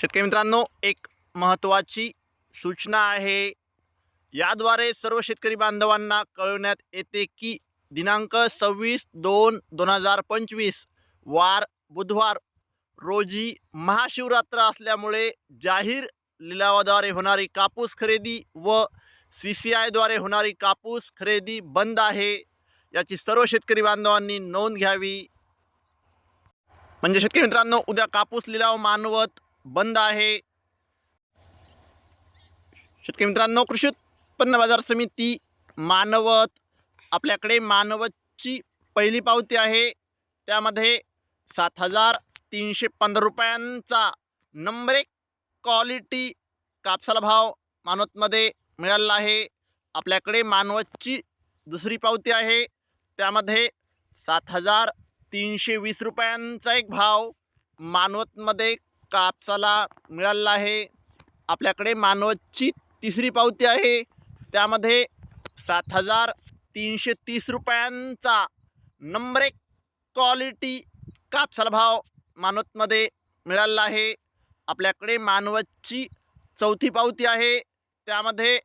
शेतकरी मित्रांनो एक महत्त्वाची सूचना आहे. याद्वारे सर्व शेतकरी बांधवांना कळवण्यात येते की दिनांक सव्वीस दोन दोन हजार पंचवीस वार बुधवार रोजी महाशिवरात्र असल्यामुळे जाहीर लिलावाद्वारे होणारी कापूस खरेदी व सी सी आयद्वारे होणारी कापूस खरेदी बंद आहे. याची सर्व शेतकरी बांधवांनी नोंद घ्यावी. म्हणजे शेतकरी मित्रांनो उद्या कापूस लिलाव मानवत बंद आहे. शेतकरी मित्रांनो कृषी उत्पन्न बाजार समिती मानवत आपल्याकडे मानवतची पहिली पावती आहे. त्यामध्ये सात हजार तीनशे पंधरा रुपयांचा नंबर एक क्वालिटी कापसाला भाव मानवतमध्ये मिळालेला आहे. आपल्याकडे मानवतची दुसरी पावती आहे. त्यामध्ये सात हजार तीनशे वीस रुपयांचा एक भाव मानवतमध्ये कापसाला मिळालेला आहे. आपल्याकडे मानवतची तिसरी पावती आहे. त्यामध्ये सात हजार तीनशे तीस रुपयांचा नंबर एक क्वालिटी कापसाला भाव मानवतमध्ये मिळालेला आहे. आपल्याकडे मानवतची चौथी पावती आहे. त्यामध्ये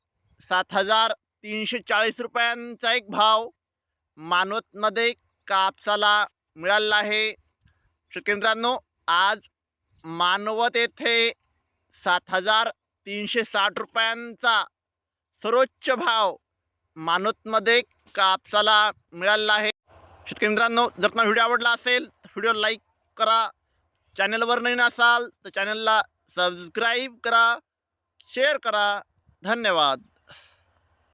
सात हजार तीनशे चाळीस रुपयांचा एक भाव मानवतमध्ये कापसाला मिळालेला आहे. शेतकरी मित्रांनो आज मानवत येथे सात हजार तीनशे साठ रुपयांचा सर्वोच्च भाव मानवतमध्ये कापसाला मिळालेला आहे. शेतकरी मित्रांनो जर तुम्हाला व्हिडिओ आवडला असेल तर व्हिडिओ लाईक करा. चॅनलवर नवीन असाल तर चॅनलला सबस्क्राईब करा शेअर करा. धन्यवाद.